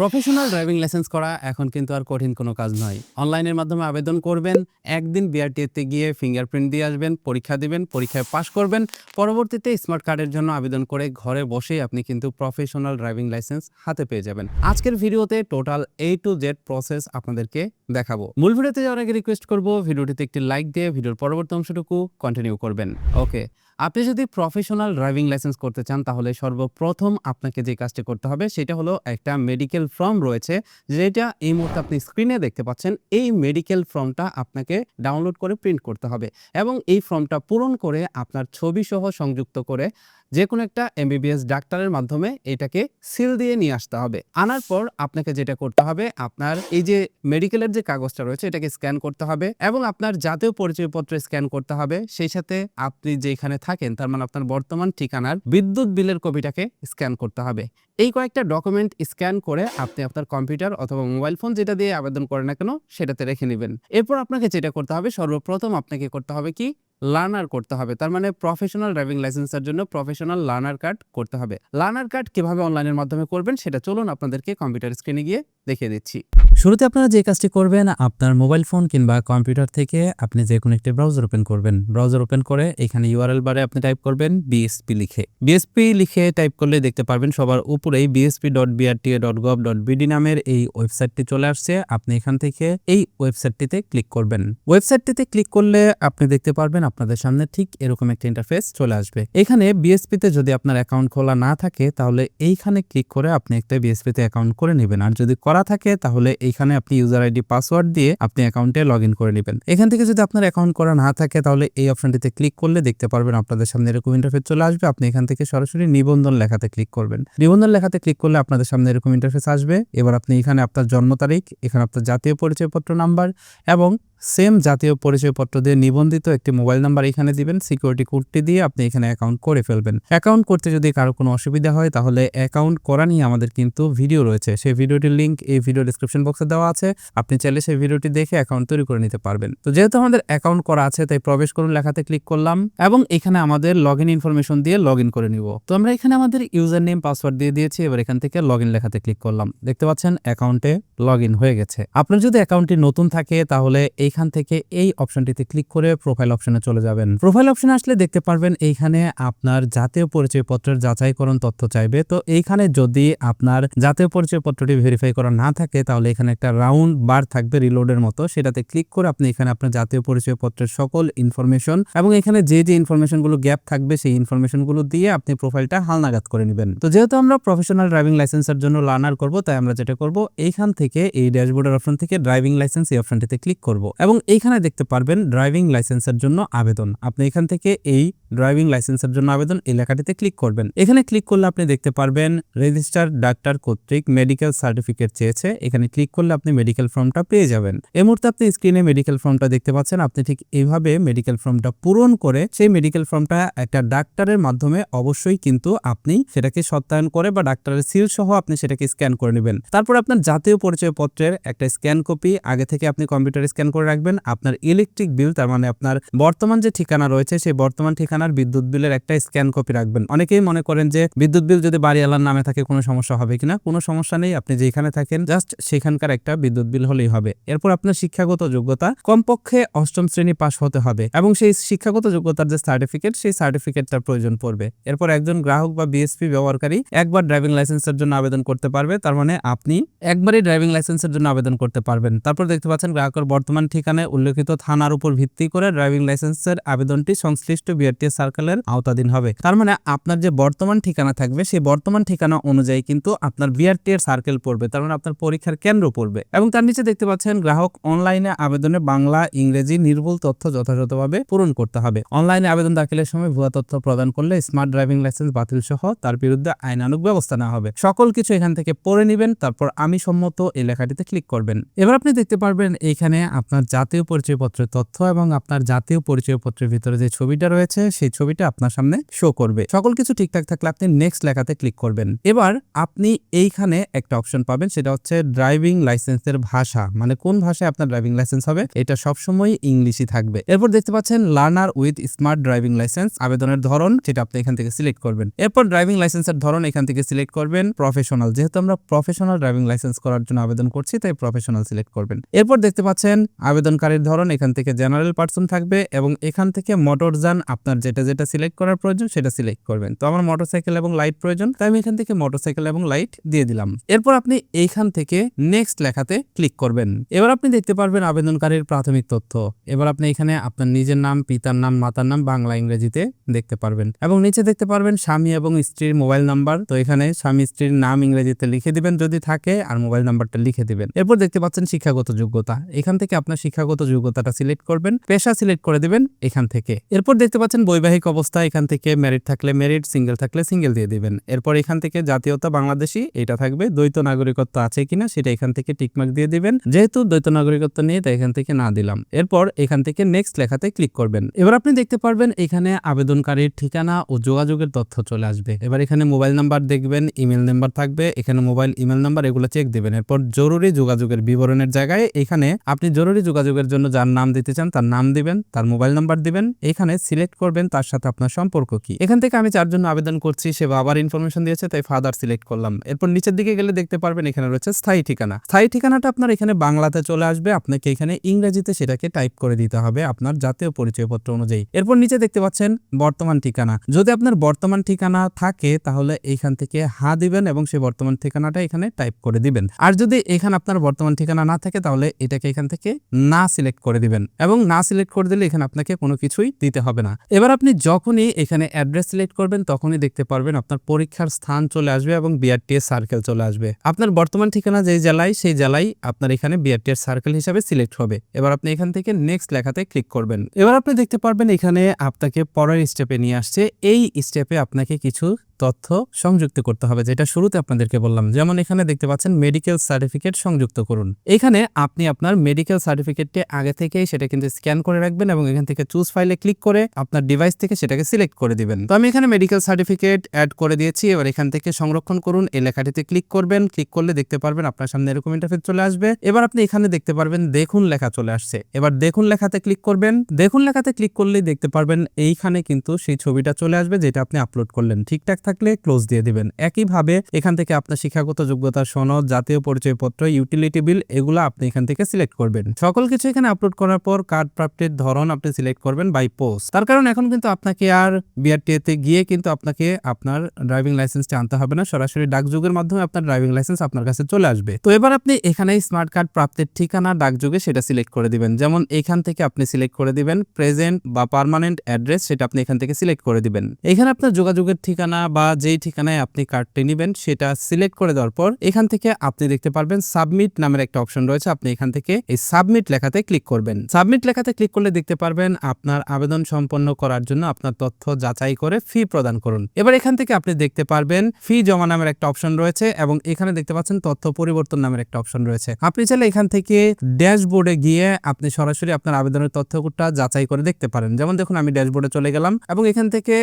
Professional driving licence করা এখন কিন্তু আর কঠিন কোনো কাজ নয়। অনলাইনের মাধ্যমে আবেদন করবেন, একদিন বিআরটিএতে গিয়ে ফিঙ্গারপ্রিন্ট দিয়ে আসবেন, পরীক্ষা দিবেন, পরীক্ষায় পাশ করবেন, পরবর্তীতে স্মার্ট কার্ডের জন্য আবেদন করে ঘরে বসেই আপনি কিন্তু প্রফেশনাল ড্রাইভিং লাইসেন্স হাতে পেয়ে যাবেন। আজকের ভিডিওতে total A to Z process আপনাদেরকে দেখাবো। মূল ভিডিওতে যাওয়ার আগে রিকোয়েস্ট করব, ভিডিওটিতে একটি লাইক দিয়ে ভিডিওর পরবর্তী অংশটুকু কন্টিনিউ করবেন। ওকে আপনি যদি প্রফেশনাল ড্রাইভিং লাইসেন্স করতে চান, তাহলে সর্বপ্রথম আপনাকে যে কাজটি করতে হবে, সেটা হলো একটা মেডিকেল ফর্ম রয়েছে, যেটা এই মুহূর্তে আপনি স্ক্রিনে দেখতে পাচ্ছেন। এই মেডিকেল ফর্মটা আপনাকে ডাউনলোড করে প্রিন্ট করতে হবে এবং এই ফর্মটা পূরণ করে আপনার ছবি সহ সংযুক্ত করে যে কোনো একটা এমবিবিএস ডাক্তারের মাধ্যমে এটাকে সিল দিয়ে নিয়ে আসতে হবে। আনার পর আপনাকে যেটা করতে হবে, আপনার এই যে মেডিকেলের যে কাগজটা রয়েছে, এটাকে স্ক্যান করতে হবে এবং আপনার জাতীয় পরিচয়পত্র স্ক্যান করতে হবে। সেই সাথে আপনি যেখানে থাকেন, তার মানে আপনার বর্তমান ঠিকানার বিদ্যুৎ বিলের কপিটাকে স্ক্যান করতে হবে। এই কয়েকটা ডকুমেন্ট স্ক্যান করে আপনি আপনার কম্পিউটার অথবা মোবাইল ফোন যেটা দিয়ে আবেদন করেন না কেন, সেটাতে রেখে নেবেন। এরপর আপনাকে যেটা করতে হবে, সর্বপ্রথম আপনাকে করতে হবে কি? লার্নার করতে হবে। তার মানে প্রফেশনাল ড্রাইভিং লাইসেন্সের জন্য প্রফেশনাল লার্নার কার্ড করতে হবে। লার্নার কার্ড কীভাবে অনলাইনের মাধ্যমে করবেন সেটা চলুন আপনাদেরকে কম্পিউটার স্ক্রিনে গিয়ে দেখিয়ে দিচ্ছি। শুরুতে আপনারা যে কাজটি করবেন, আপনার মোবাইল ফোন কিংবা কম্পিউটার থেকে আপনি যে কোনো একটি ব্রাউজার ওপেন করবেন। ব্রাউজার ওপেন করে এখানে ইউআরএল বারে আপনি টাইপ করবেন বিএসপি লিখে। বিএসপি লিখে টাইপ করলে দেখতে পারবেন সবার উপরেই BSP dot BRTA dot gov dot BD নামের এই ওয়েবসাইটটি চলে আসছে। আপনি এখান থেকে এই ওয়েবসাইটটিতে ক্লিক করবেন। ওয়েবসাইটটিতে ক্লিক করলে আপনি দেখতে পারবেন আপনাদের সামনে ঠিক এরকম একটা ইন্টারফেস চলে আসবে। এখানে বিএসপিতে যদি আপনার অ্যাকাউন্ট খোলা না থাকে, তাহলে এইখানে ক্লিক করে আপনি একটা বিএসপিতে অ্যাকাউন্ট করে নেবেন। আর যদি করা থাকে, তাহলে এইখানে আপনি ইউজার আইডি পাসওয়ার্ড দিয়ে আপনি অ্যাকাউন্টে লগ করে নেবেন। এখান থেকে যদি আপনার অ্যাকাউন্ট করা না থাকে, তাহলে এই অপশনটিতে ক্লিক করলে দেখতে পারবেন আপনাদের সামনে এরকম ইন্টারফেস চলে আসবে। আপনি এখান থেকে সরাসরি নিবন্ধন লেখাতে ক্লিক করবেন। নিবন্ধন লেখাতে ক্লিক করলে আপনাদের সামনে এরকম ইন্টারফেস আসবে। এবার আপনি এখানে আপনার জন্ম তারিখ, এখানে আপনার জাতীয় পরিচয়পত্র নাম্বার এবং সেম জাতীয় পরিচয়পত্র দিয়ে নিবন্ধিত একটি মোবাইল নাম্বার এখানে দিবেন। সিকিউরিটি কোডটি দিয়ে আপনি এখানে অ্যাকাউন্ট করে ফেলবেন। অ্যাকাউন্ট করতে যদি কারও কোনো অসুবিধা হয়, তাহলে অ্যাকাউন্ট করা নিয়ে আমাদের কিন্তু ভিডিও রয়েছে। সেই ভিডিওটির লিঙ্ক এই ভিডিও ডিসক্রিপশন বক্সে দেওয়া আছে। আপনি চাইলে সেই ভিডিওটি দেখে অ্যাকাউন্ট তৈরি করে নিতে পারবেন। তো যেহেতু আমাদের অ্যাকাউন্ট করা আছে, তাই প্রবেশ করুন লেখাতে ক্লিক করলাম এবং এখানে আমাদের লগ ইন ইনফরমেশন দিয়ে লগ ইন করে নিব। তো আমরা এখানে আমাদের ইউজার নেম, পাসওয়ার্ড দিয়ে দিয়েছি। এবার এখান থেকে লগ ইন লেখাতে ক্লিক করলাম। দেখতে পাচ্ছেন, অ্যাকাউন্টে লগ ইন হয়ে গেছে। আপনার যদি অ্যাকাউন্টটি নতুন থাকে, তাহলে এইখান থেকে এই অপশনটিতে ক্লিক করে প্রোফাইল অপশনে চলে যাবেন। প্রোফাইল অপশনে আসলে দেখতে পারবেন এইখানে আপনার জাতীয় পরিচয়পত্রের যাচাইকরণ তথ্য চাইবে। তো এইখানে যদি আপনার জাতীয় পরিচয়পত্রটি ভেরিফাই করা না থাকে, তাহলে এখানে একটা রাউন্ড বার থাকবে রিলোডের মতো। সেটাতে ক্লিক করে আপনি এখানে আপনার জাতীয় পরিচয়পত্রের সকল ইনফরমেশন এবং এখানে যে যে ইনফরমেশনগুলো গ্যাপ থাকবে, সেই ইনফরমেশনগুলো দিয়ে আপনি প্রোফাইলটা হালনাগাদ করে নেবেন। তো যেহেতু আমরা প্রফেশনাল ড্রাইভিং লাইসেন্সের জন্য লার্নার করব, তাই আমরা যেটা করব, এইখান থেকে এই ড্যাশবোর্ডের অপশন থেকে ড্রাইভিং লাইসেন্স এই অপশনটিতে ক্লিক করব। এবং এইখানে দেখতে পারবেন ড্রাইভিং লাইসেন্সের জন্য আবেদন। আপনি এখান থেকে এই ড্রাইভিং লাইসেন্সের জন্য আবেদন এই লেখাটিতে ক্লিক করবেন। এখানে ক্লিক করলে আপনি দেখতে পারবেন রেজিস্টার ডাক্তার কর্তৃক মেডিকেল সার্টিফিকেট চেয়েছে। এখানে ক্লিক করলে আপনি মেডিকেল ফর্মটা পেয়ে যাবেন। এই মুহূর্তে আপনি স্ক্রিনে মেডিকেল ফর্মটা দেখতে পাচ্ছেন। আপনি ঠিক এইভাবে মেডিকেল ফর্মটা পূরণ করে সেই মেডিকেল ফর্মটা একটা ডাক্তারের মাধ্যমে অবশ্যই কিন্তু আপনি সেটাকে সত্যায়ন করে বা ডাক্তারের সিল সহ আপনি সেটাকে স্ক্যান করে নেবেন। তারপর আপনার জাতীয় পরিচয়পত্রের একটা স্ক্যান কপি আগে থেকে আপনি কম্পিউটারে স্ক্যান করে রাখবেন। আপনার ইলেকট্রিক বিল তার মানে আপনার বর্তমান যে ঠিকানা রয়েছে, সেই বর্তমান ঠিকানার বিদ্যুৎ বিলের একটা স্ক্যান কপি রাখবেন। অনেকেই মনে করেন যে বিদ্যুৎ বিল যদি বাড়িওয়ালার নামে থাকে, কোনো সমস্যা হবে কিনা? কোনো সমস্যা নেই, আপনি যেখানে থাকেন জাস্ট সেখানকার একটা বিদ্যুৎ বিল হলেই হবে। এরপর আপনার শিক্ষাগত যোগ্যতা, কমপক্ষে অষ্টম শ্রেণি পাশ হতে হবে এবং সেই শিক্ষাগত যোগ্যতার যে সার্টিফিকেট সেই সার্টিফিকেটটার প্রয়োজন পড়বে। এরপর একজন গ্রাহক বা বিএসপি ব্যবহারকারী একবার ড্রাইভিং লাইসেন্সের জন্য আবেদন করতে পারবে। তার মানে আপনি একবারই ড্রাইভিং লাইসেন্সের জন্য আবেদন করতে পারবেন। তারপর দেখতে পাচ্ছেন, গ্রাহকের বর্তমান ঠিকানায় উল্লেখিত থানার উপর ভিত্তি করে ড্রাইভিং লাইসেন্সের আবেদনটি সংশ্লিষ্ট বিআরটিএস সার্কেলের আওতাধীন হবে। তার মানে আপনার যে বর্তমান ঠিকানা থাকবে, সেই বর্তমান ঠিকানা অনুযায়ী কিন্তু আপনার বিআরটি এর সার্কেল পড়বে। তার মানে আপনার পরীক্ষার কেন্দ্র পড়বে। এবং তার নিচে দেখতে পাচ্ছেন, গ্রাহক অনলাইনে আবেদনে বাংলা, ইংরেজি, নির্ভুল তথ্য যথাযথভাবে পূরণ করতে হবে। অনলাইনে আবেদন দাখিলের সময় ভুয়া তথ্য প্রদান করলে স্মার্ট ড্রাইভিং লাইসেন্স বাতিল সহ তার বিরুদ্ধে আইনানুগ ব্যবস্থা নেওয়া হবে। সকল কিছু এখান থেকে পড়ে নেবেন, তারপর আমি সম্মত এই লেখাটিতে ক্লিক করবেন। এবার আপনি দেখতে পারবেন, এখানে আপনার জাতীয় পরিচয়পত্রের তথ্য এবং আপনার জাতীয় পরিচয়পত্রের ভিতরে যে ছবিটা রয়েছে, সেই ছবিটা আপনার সামনে শো করবে। সকল কিছু ঠিকঠাক থাকলে আপনি নেক্সট লেখাতে ক্লিক করবেন। এবার আপনি এইখানে একটা অপশন পাবেন, সেটা হচ্ছে ড্রাইভিং লাইসেন্সের ভাষা। মানে কোন ভাষায় আপনার ড্রাইভিং লাইসেন্স হবে? এটা সবসময় ইংলিশই থাকবে। এরপর দেখতে পাচ্ছেন learner with smart driving licence আবেদনের ধরন, সেটা আপনি এখান থেকে সিলেক্ট করবেন। এরপর ড্রাইভিং লাইসেন্সের ধরন এখান থেকে সিলেক্ট করবেন প্রফেশনাল যেহেতু আমরা প্রফেশনাল ড্রাইভিং লাইসেন্স করার জন্য আবেদন করছি, তাই প্রফেশনাল সিলেক্ট করবেন। এরপর দেখতে পাচ্ছেন আবেদনকারীর ধরন, এখান থেকে জেনারেল পার্সন থাকবে এবং এখান থেকে মোটর যান, আপনার যেটা যেটা সিলেক্ট করার প্রয়োজন সেটা সিলেক্ট করবেন। তো আমার মোটরসাইকেল এবং লাইট প্রয়োজন, তাই আমি এখান থেকে মোটরসাইকেল এবং লাইট দিয়ে দিলাম। এরপর আপনি এইখান থেকে নেক্সট লেখাতে ক্লিক করবেন। এবার আপনি দেখতে পারবেন আবেদনকারীর প্রাথমিক তথ্য। এবার আপনি এখানে আপনার নিজের নাম, পিতার নাম, মাতার নাম বাংলা ইংরেজিতে দেখতে পারবেন। এবং নিচে দেখতে পারবেন স্বামী এবং স্ত্রীর মোবাইল নাম্বার তো এখানে স্বামী, স্ত্রীর নাম ইংরেজিতে লিখে দিবেন যদি থাকে, আর মোবাইল নাম্বারটা লিখে দিবেন। এরপর দেখতে পাচ্ছেন শিক্ষাগত যোগ্যতা। এখান থেকে আপনার শিক্ষাগত যোগ্যতাটা সিলেক্ট করবেন, পেশা সিলেক্ট করে দিবেন এখান থেকে। এরপর দেখতে পাচ্ছেন বৈবাহিক অবস্থা, এখান থেকে মেরিট থাকলে মেরিট সিঙ্গেল থাকলে সিঙ্গেল দিয়ে দিবেন। এরপর এখান থেকে জাতীয়তা বাংলাদেশি, এটা থাকবে দ্বৈত নাগরিকত্ব আছে কিনা সেটা এখান থেকে টিকমার্ক দিয়ে দিবেন। যেহেতু দ্বৈত নাগরিকত্ব নিয়ে তাই এখান থেকে না দিলাম। এরপর এখান থেকে নেক্সট লেখাতে ক্লিক করবেন। এবার আপনি দেখতে পারবেন এখানে আবেদনকারীর ঠিকানা ও যোগাযোগের তথ্য চলে আসবে। এবার এখানে মোবাইল নাম্বার দেখবেন ইমেল নাম্বার থাকবে, এখানে মোবাইল ইমেল নাম্বার, এগুলো চেক দিবেন। এরপর জরুরি যোগাযোগের বিবরণের জায়গায় এখানে আপনি জরুরি যোগাযোগের জন্য যার নাম দিতে চান, তার নাম দিবেন, তার মোবাইল নাম্বার দিবেন, এখানে সিলেক্ট করবেন, তার সাথে আপনার সম্পর্ক কি। এখান থেকে আমি যার জন্য আবেদন করছি, সে বাবার ইনফরমেশন দিয়েছে, তাই ফাদার সিলেক্ট করলাম। এরপর নিচের দিকে গেলে দেখতে পারবেন, এখানে রয়েছে স্থায়ী ঠিকানা। স্থায়ী ঠিকানাটা আপনার এখানে বাংলাতে চলে আসবে, আপনাকে এখানে ইংরেজিতে সেটাকে টাইপ করে দিতে হবে আপনার জাতীয় পরিচয়পত্র অনুযায়ী। এরপর নিচে দেখতে পাচ্ছেন বর্তমান ঠিকানা। যদি আপনার বর্তমান ঠিকানা থাকে, তাহলে এইখান থেকে হা দিবেন এবং সেই বর্তমান ঠিকানাটা এখানে টাইপ করে দিবেন। আর যদি এখানে আপনার বর্তমান ঠিকানা না থাকে, তাহলে এটাকে এখান থেকে না সিলেক্ট করে দিবেন এবং না সিলেক্ট করে দিলে এখানে আপনাকে কোনো কিছুই দিতে হবে না। এবার আপনি যখনই এখানে অ্যাড্রেস সিলেক্ট করবেন, তখনই দেখতে পারবেন আপনার পরীক্ষার স্থান চলে আসবে এবং বিআরটিএস সার্কেল চলে আসবে। আপনার বর্তমান ঠিকানা যেই জেলায়, সেই জেলায় আপনার এখানে বিআরটিএস সার্কেল হিসাবে সিলেক্ট হবে। এবার আপনি এখান থেকে নেক্সট লেখাতে ক্লিক করবেন। এবার আপনি দেখতে পারবেন এখানে আপনাকে পরের স্টেপে নিয়ে আসছে। এই স্টেপে আপনাকে কিছু তথ্য সংযুক্ত করতে হবে, যেটা শুরুতে আপনাদেরকে বললাম। যেমন এখানে দেখতে পাচ্ছেন মেডিকেল সার্টিফিকেট সংযুক্ত করুন। এখানে আপনি আপনার মেডিকেল সার্টিফিকেটটি আগে থেকেই সেটা কিন্তু স্ক্যান করে রাখবেন এবং এখান থেকে চুজ ফাইলে ক্লিক করে আপনার ডিভাইস থেকে সেটাকে সিলেক্ট করে দিবেন। তো আমি এখানে মেডিকেল সার্টিফিকেট অ্যাড করে দিয়েছি, এবার এখান থেকে সংরক্ষণ করুন, এই লেখাটিতে ক্লিক করবেন। ক্লিক করলে দেখতে পারবেন আপনার সামনে এরকম ইন্টারফেস চলে আসবে। এবার আপনি এখানে দেখতে পারবেন দেখুন লেখা চলে আসছে। এবার দেখুন লেখাতে ক্লিক করবেন। দেখুন লেখাতে ক্লিক করলেই দেখতে পারবেন এইখানে কিন্তু সেই ছবিটা চলে আসবে, যেটা আপনি আপলোড করলেন। ঠিকঠাক থাকলে ক্লোজ দিয়ে দিবেন। একইভাবে এখান থেকে আপনার শিক্ষাগত যোগ্যতা, সনদ, জাতীয় পরিচয়পত্র ইউটিলিটি বিল এগুলো আপনি এখান থেকে সিলেক্ট করবেন। সকল কিছু এখানে আপলোড করার পর কার্ড প্রাপ্তির ধরন আপনি সিলেক্ট করবেন বাই পোস্ট তার কারণ এখন কিন্তু আপনাকে আর বিআরটিএতে গিয়ে কিন্তু আপনাকে আপনার ড্রাইভিং লাইসেন্সটি আনতে হবে না। সরাসরি ডাকযোগের মাধ্যমে আপনার ড্রাইভিং লাইসেন্স আপনার কাছে চলে আসবে। তো এবার আপনি এখানে স্মার্ট কার্ড প্রাপ্তির ঠিকানা, ডাকযোগে সেটা সিলেক্ট করে দিবেন। যেমন এখান থেকে আপনি সিলেক্ট করে দিবেন প্রেজেন্ট বা পার্মানেন্ট অ্যাড্রেস সেটা আপনি এখান থেকে সিলেক্ট করে দিবেন। এখানে আপনার যোগাযোগের ঠিকানা বা যেই ঠিকানায় আপনি কার্ডটি নেবেন সেটা সিলেক্ট করে দেওয়ার পর এখান থেকে আপনি দেখতে পারবেন সাবমিট নামের একটা অপশন রয়েছে। আপনি এখান থেকে এই সাবমিট লেখাতে ক্লিক করবেন। সাবমিট লেখাতে ক্লিক করলে দেখতে পারবেন আপনার আবেদন সম্পন্ন করার জন্য আপনার তথ্য যাচাই করে ফি প্রদান করুন। এবার এখান থেকে আপনি দেখতে পারবেন ফি জমা নামের একটা অপশন রয়েছে এবং এখানে দেখতে পাচ্ছেন তথ্য পরিবর্তন নামের একটা অপশন রয়েছে। আপনি চাইলে এখান থেকে ড্যাশবোর্ডে গিয়ে আপনি সরাসরি আপনার আবেদনের তথ্যটা যাচাই করে দেখতে পারেন। যেমন দেখুন আমি ড্যাশবোর্ডে চলে গেলাম এবং এখান থেকে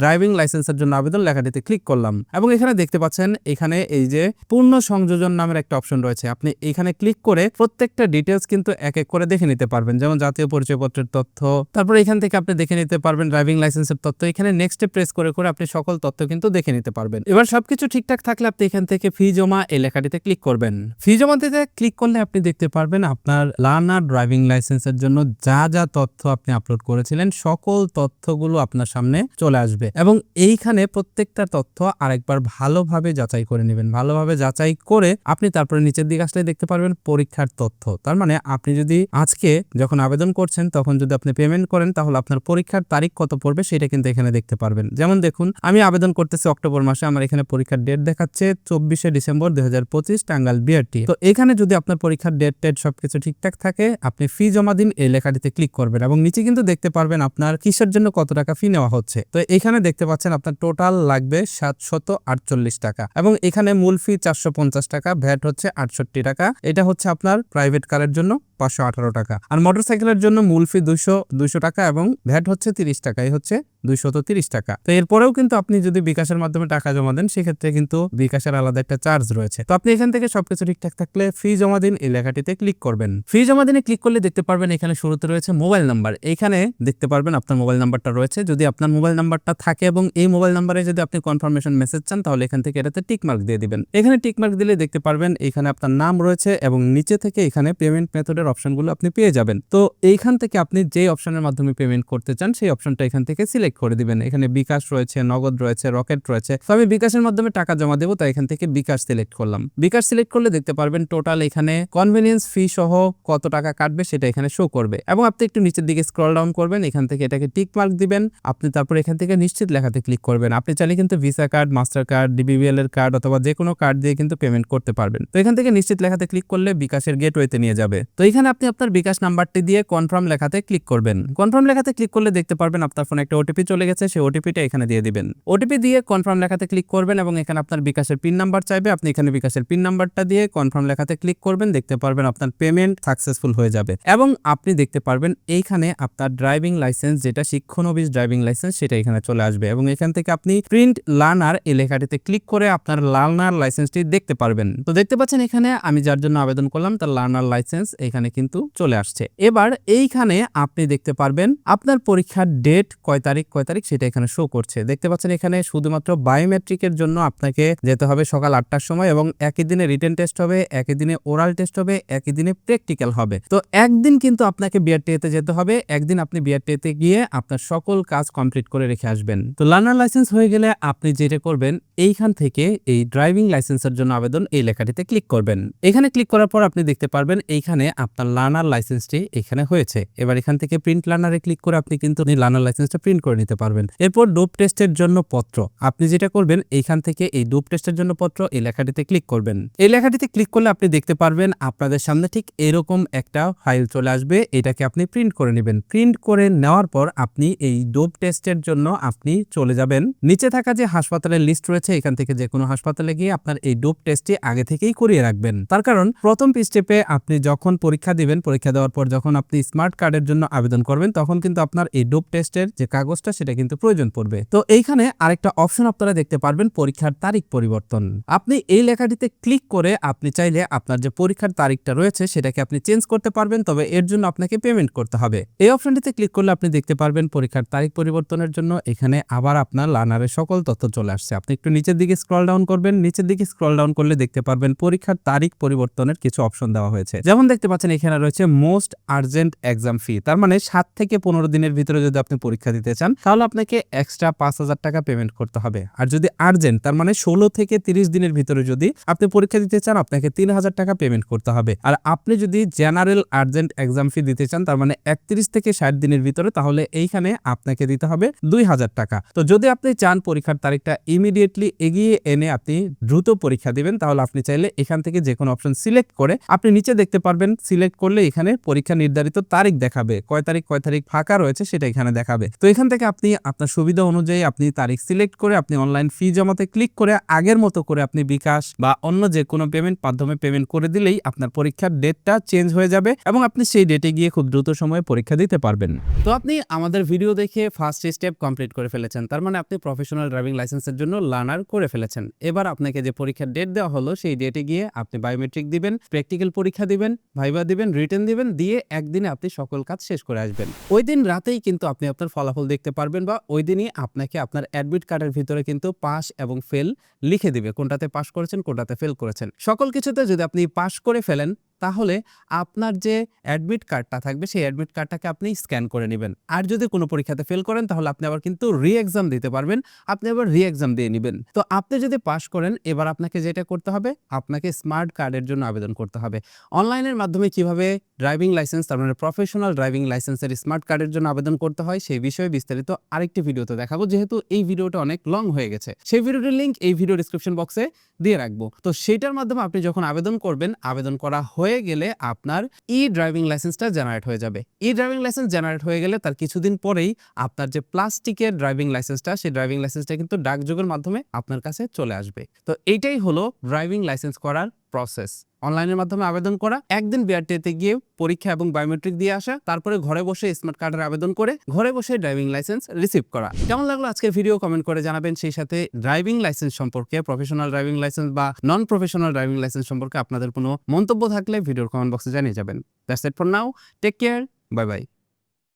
ড্রাইভিং লাইসেন্সের জন্য আবেদন লেখাটিতে ক্লিক করলাম এবং এখানে দেখতে পাচ্ছেন এখানে এই যে পূর্ণ সংযোজন নামের একটা অপশন রয়েছে। আপনি এখানে ক্লিক করে প্রত্যেকটা ডিটেলস কিন্তু এক এক করে দেখে নিতে পারবেন। যেমন জাতীয় পরিচয়পত্রের তথ্য, তারপর এখান থেকে আপনি দেখে নিতে পারবেন ড্রাইভিং লাইসেন্সের তথ্য। এখানে নেক্সটে প্রেস করে করে আপনি সকল তথ্য কিন্তু দেখে নিতে পারবেন। এবার সবকিছু ঠিকঠাক থাকলে আপনি এখান থেকে ফি জমা এই লেখাটিতে ক্লিক করবেন। ফি জমা দিতে ক্লিক করলে আপনি দেখতে পারবেন আপনার লার্নার ড্রাইভিং লাইসেন্সের জন্য যা যা তথ্য আপনি আপলোড করেছিলেন, সকল তথ্যগুলো আপনার সামনে চলে আসবে। এবং এইখানে প্রত্যেকটা তথ্য আরেকবার ভালোভাবে যাচাই করে নেবেন। ভালোভাবে যাচাই করে আপনি তারপরে নিচের দিকে আসলে দেখতে পারবেন পরীক্ষার তথ্য। তার মানে আপনি যদি আজকে যখন আবেদন করছেন, তখন যদি আপনি পেমেন্ট করেন, তাহলে আপনার পরীক্ষার তারিখ কত পড়বে সেটা কিন্তু এখানে দেখতে পারবেন। যেমন দেখুন, আমি আবেদন করতেছি অক্টোবর মাসে, আমার এখানে পরীক্ষার ডেট দেখাচ্ছে চব্বিশে ডিসেম্বর দুই হাজার পঁচিশ টাঙ্গাল বিআরটি তো এখানে যদি আপনার পরীক্ষার ডেট টেট সবকিছু ঠিকঠাক থাকে, আপনি ফি জমা দিন, এই লেখাটিতে ক্লিক করবেন এবং নিচে কিন্তু দেখতে পারবেন আপনার কিসের জন্য কত টাকা ফি নেওয়া হচ্ছে। তো এখানে দেখতে পাচ্ছেন আপনার টোটাল লাগবে সাতশত আটচল্লিশ টাকা এবং এখানে মূল ফি চারশো পঞ্চাশ টাকা ভ্যাট হচ্ছে আটষট্টি টাকা। এটা হচ্ছে আপনার প্রাইভেট কারের জন্য। পাঁচশো আঠারো টাকা। আর মোটরসাইকেলের জন্য মূল ফি দুশো দুশো টাকা এবং ভ্যাট হচ্ছে তিরিশ টাকা, এই হচ্ছে দুইশত তিরিশ টাকা। তো এরপরেও কিন্তু আপনি যদি বিকাশের মাধ্যমে টাকা জমা দেন, সেক্ষেত্রে কিন্তু বিকাশের আলাদা একটা চার্জ রয়েছে। তো আপনি এখান থেকে সবকিছু ঠিকঠাক থাকলে ফি জমা দিন, এই লেখাটিতে ক্লিক করবেন। ফি জমা দিনে ক্লিক করলে দেখতে পারবেন এখানে শুরুতে রয়েছে মোবাইল নাম্বার এখানে দেখতে পারবেন আপনার মোবাইল নাম্বারটা রয়েছে। যদি আপনার মোবাইল নাম্বারটা থাকে এবং এই মোবাইল নাম্বারে যদি আপনি কনফার্মেশন মেসেজ চান, তাহলে এখান থেকে এটাতে টিক মার্ক দিয়ে দিবেন। এখানে টিক মার্ক দিলে দেখতে পারবেন এখানে আপনার নাম রয়েছে এবং নিচে থেকে এখানে পেমেন্ট মেথডের অপশনগুলো আপনি পেয়ে যাবেন। তো এইখান থেকে আপনি যে অপশনের মাধ্যমে পেমেন্ট করতে চান, সেই অপশনটা এখান থেকে সিলেক্ট করে দিবেন। এখানে বিকাশ রয়েছে, নগদ রয়েছে রকেট রয়েছে। তো আমি বিকাশের মাধ্যমে টাকা জমা দেবো, তাই এখান থেকে বিকাশ সিলেক্ট করলাম। বিকাশ সিলেক্ট করলে দেখতে পারবেন টোটাল এখানে কনভেনিয়েন্স ফি সহ কত টাকা কাটবে সেটা এখানে শো করবে। এবং আপনি একটু নিচের দিকে স্ক্রল ডাউন করবেন, এখান থেকে এটাকে টিক মার্ক দিবেন। আপনি তারপর এখান থেকে নিশ্চিত লেখাতে ক্লিক করবেন। আপনি চাইলে কিন্তু visa card master card DBBL এর কার্ড অথবা যে কোনো কার্ড দিয়ে কিন্তু পেমেন্ট করতে পারবেন। তো এখান থেকে নিশ্চিত লেখাতে ক্লিক করলে বিকাশের গেটওয়েতে নিয়ে যাবে। তো এখানে আপনি আপনার বিকাশ নাম্বারটি দিয়ে কনফার্ম লেখাতে ক্লিক করবেন। কনফার্ম লেখাতে ক্লিক করলে দেখতে পারবেন আপনার ফোনে একটা ওটিপি চলে গেছে, সেই ওটিপিটা এখানে দিয়ে দিবেন। ওটিপি দিয়ে কনফার্ম লেখাতে ক্লিক করবেন এবং এখানে আপনার বিকাশের পিন নাম্বার চাইবে। আপনি এখানে বিকাশের পিন নাম্বারটা দিয়ে কনফার্ম লেখাতে ক্লিক করবেন, দেখতে পারবেন আপনার পেমেন্ট সাকসেসফুল হয়ে যাবে। এবং আপনি দেখতে পারবেন এইখানে আপনার ড্রাইভিং লাইসেন্স যেটা শিক্ষানবিশ ড্রাইভিং লাইসেন্স সেটা এখানে চলে আসবে। এবং এখান থেকে আপনি প্রিন্ট লার্নার এই লেখাটিতে ক্লিক করে আপনার লার্নার লাইসেন্সটি দেখতে পারবেন। তো দেখতে পাচ্ছেন এখানে আমি যার জন্য আবেদন করলাম, তার লার্নার লাইসেন্স এখানে কিন্তু চলে আসছে। এবার এইখানে আপনি দেখতে পারবেন আপনার পরীক্ষার ডেট কয় তারিখ কয় তারিখ সেটা এখানে শো করছে। দেখতে পাচ্ছেন এখানে শুধুমাত্র বায়োমেট্রিকের জন্য আপনাকে যেতে হবে সকাল আটটার সময় এবং একই দিনে রিটেন টেস্ট হবে, একই দিনে ওরাল টেস্ট হবে, একই দিনে প্র্যাকটিক্যাল হবে। তো একদিন কিন্তু আপনাকে বিআরটিএতে যেতে হবে, একদিন আপনি বিআরটিএতে গিয়ে আপনার সকল কাজ কমপ্লিট করে রেখে আসবেন। তো লার্নার লাইসেন্স হয়ে গেলে আপনি যেটা করবেন, এইখান থেকে এই ড্রাইভিং লাইসেন্সের জন্য আবেদন এই লেখাটিতে ক্লিক করবেন। এখানে ক্লিক করার পর আপনি দেখতে পারবেন এইখানে আপনার লার্নার লাইসেন্সটি এখানে হয়েছে। এবার এখান থেকে প্রিন্ট লার্নারে ক্লিক করে আপনি কিন্তু লার্নার লাইসেন্সটা প্রিন্ট করে নিতে পারবেন। এরপর ডোপ টেস্টের জন্য পত্র। আপনি যেটা করবেন, এইখান থেকে এই ডোপ টেস্টের জন্য পত্র এই লেখাটিতে ক্লিক করবেন। এই লেখাটিতে ক্লিক করলে আপনি দেখতে পারবেন আপনাদের সামনে ঠিক এরকম একটা ফাইল চলে আসবে। এটাকে আপনি প্রিন্ট করে নেবেন। প্রিন্ট করে নেওয়ার পর আপনি এই ডোপ টেস্টের জন্য আপনি চলে যাবেন। নিচে থাকা যে হাসপাতালের লিস্ট রয়েছে, এখান থেকে যে কোনো হাসপাতালে গিয়ে আপনার এই ডোপ টেস্টটি আগে থেকেই করিয়ে রাখবেন। তার কারণ, প্রথম স্টেপে আপনি যখন পরীক্ষা দিবেন। পরীক্ষা দেওয়ার পর যখন আপনি স্মার্ট কার্ডের জন্য আবেদন করবেন, তখন কিন্তু আপনার এই ডোপ টেস্টের যে কাগজটা, সেটা কিন্তু প্রয়োজন পড়বে। তো এইখানে আরেকটা অপশন আপনারা দেখতে পারবেন, পরীক্ষার তারিখ পরিবর্তন। আপনি এই লেখাটিতে ক্লিক করে আপনি চাইলে আপনার যে পরীক্ষার তারিখটা রয়েছে, সেটাকে আপনি চেঞ্জ করতে পারবেন, তবে এর জন্য আপনাকে পেমেন্ট করতে হবে। এই অপশনটিতে ক্লিক করলে আপনি দেখতে পারবেন, পরীক্ষার তারিখ পরিবর্তনের জন্য এখানে আবার আপনার লার্নারের সকল তথ্য চলে আসছে। আপনি একটু নিচের দিকে স্ক্রল ডাউন করবেন, নিচের দিকে স্ক্রল ডাউন করলে দেখতে পারবেন, পরীক্ষার তারিখ পরিবর্তনের কিছু অপশন দেওয়া হয়েছে। যেমন দেখতে পাচ্ছেন এখানে রয়েছে মোস্ট আর্জেন্ট এক্সাম ফি। তার মানে সাত থেকে পনেরো দিনের ভিতরে যদি আপনি পরীক্ষা দিতে চান, তাহলে আপনাকে এক্সট্রা পাঁচ হাজার টাকা পেমেন্ট করতে হবে। আর যদি আর্জেন্ট, তার মানে ষোলো থেকে তিরিশ দিনের ভিতরে যদি আপনি পরীক্ষা দিতে চান, আপনাকে তিন হাজার টাকা পেমেন্ট করতে হবে। আর আপনি যদি জেনারেল আর্জেন্ট এক্সাম ফি দিতে চান, তার মানে একত্রিশ থেকে ষাট দিনের ভিতরে, তাহলে এইখানে আপনাকে দিতে হবে দুই হাজার টাকা। তো যদি আপনি চান পরীক্ষার তারিখটা ইমিডিয়েটলি এগিয়ে এনে আপনি দ্রুত পরীক্ষা দিবেন, তাহলে আপনি চাইলে এখান থেকে যে কোনো অপশন সিলেক্ট করে আপনি নিচে দেখতে পারবেন সিলেক্ট করলে এখানে পরীক্ষা নির্ধারিত তারিখ দেখাবে। কয় তারিখ কয় তারিখ ফাঁকা রয়েছে সেটা এখানে দেখাবে। তো এখান থেকে আপনি আপনার সুবিধা অনুযায়ী আপনি তারিখ সিলেক্ট করে আপনি অনলাইন ফি জমাতে ক্লিক করে আগের মতো করে আপনি বিকাশ বা অন্য যে কোনো পেমেন্ট মাধ্যমে পেমেন্ট করে দিলেই আপনার পরীক্ষার ডেটটা চেঞ্জ হয়ে যাবে এবং আপনি সেই ডেটে গিয়ে খুব দ্রুত সময়ে পরীক্ষা দিতে পারবেন। তো আপনি আমাদের ভিডিও দেখে ফার্স্ট স্টেপ কমপ্লিট করে ফেলেছেন। তার মানে আপনি প্রফেশনাল ড্রাইভিং লাইসেন্সের জন্য লার্নার করে ফেলেছেন। এবার আপনাকে যে পরীক্ষার ডেট দেওয়া হলো, সেই ডেটে গিয়ে আপনি বায়োমেট্রিক দিবেন প্র্যাকটিক্যাল পরীক্ষা দিবেন ভাইবা দিবেন রিটার্ন দিবেন, দিয়ে একদিনে আপনি সকল কাজ শেষ করে আসবেন। ওই দিন রাতেই কিন্তু আপনি আপনার ফলাফল দেখতে পারবেন বা ওই দিনই আপনাকে আপনার অ্যাডমিট কার্ডের ভিতরে কিন্তু পাস এবং ফেল লিখে দিবে, কোনটাতে পাস করেছেন, কোনটাতে ফেল করেছেন। সকল কিছুতে যদি আপনি পাস করে ফেলেন তাহলে আপনার যে অ্যাডমিট কার্ডটা থাকবে, সেই অ্যাডমিট কার্ডটাকে আপনি স্ক্যান করে নেবেন। আর যদি কোনো পরীক্ষাতে ফেল করেন, তাহলে আপনি আবার কিন্তু রি এক্সাম দিতে পারবেন। আপনি আবার রি এক্সাম দিয়ে নেবেন। তো আপনি যদি পাশ করেন, এবার আপনাকে যেটা করতে হবে, আপনাকে স্মার্ট কার্ডের জন্য আবেদন করতে হবে। অনলাইনের মাধ্যমে কীভাবে ড্রাইভিং লাইসেন্স তার মানে প্রফেশনাল ড্রাইভিং লাইসেন্সের স্মার্ট কার্ডের জন্য আবেদন করতে হয়। সেই বিষয়ে বিস্তারিত আরেকটি ভিডিওতে দেখাবো, যেহেতু এই ভিডিওটা অনেক লং হয়ে গেছে। সেই ভিডিওটির লিঙ্ক এই ভিডিও ডিসক্রিপশন বক্সে দিয়ে রাখব। তো সেইটার মাধ্যমে আপনি যখন আবেদন করবেন, আবেদন করা হয়ে গেলে আপনার ই ড্রাইভিং লাইসেন্সটা জেনারেট হয়ে যাবে। ই ড্রাইভিং লাইসেন্স জেনারেট হয়ে গেলে তার কিছুদিন পরেই আপনার যে প্লাস্টিকের ড্রাইভিং লাইসেন্সটা সেই ড্রাইভিং লাইসেন্সটা কিন্তু ডাকযোগের মাধ্যমে আপনার কাছে চলে আসবে। তো এইটাই হলো ড্রাইভিং লাইসেন্স করার প্রসেস অনলাইনের মাধ্যমে আবেদন করা, একদিন বিআরটিতে গিয়ে পরীক্ষা এবং বায়োমেট্রিক দিয়ে আসা, তারপরে ঘরে বসে স্মার্ট কার্ডের আবেদন করে, ঘরে বসে ড্রাইভিং লাইসেন্স রিসিভ করা। কেমন লাগল আজকের ভিডিও কমেন্ট করে জানাবেন। সেই সাথে ড্রাইভিং লাইসেন্স সম্পর্কে প্রফেশনাল ড্রাইভিং লাইসেন্স বা নন প্রফেশনাল ড্রাইভিং লাইসেন্স সম্পর্কে আপনাদের কোনো মন্তব্য থাকলে ভিডিওর কমেন্ট বক্সে জানিয়ে যাবেন। That's it for now take care bye bye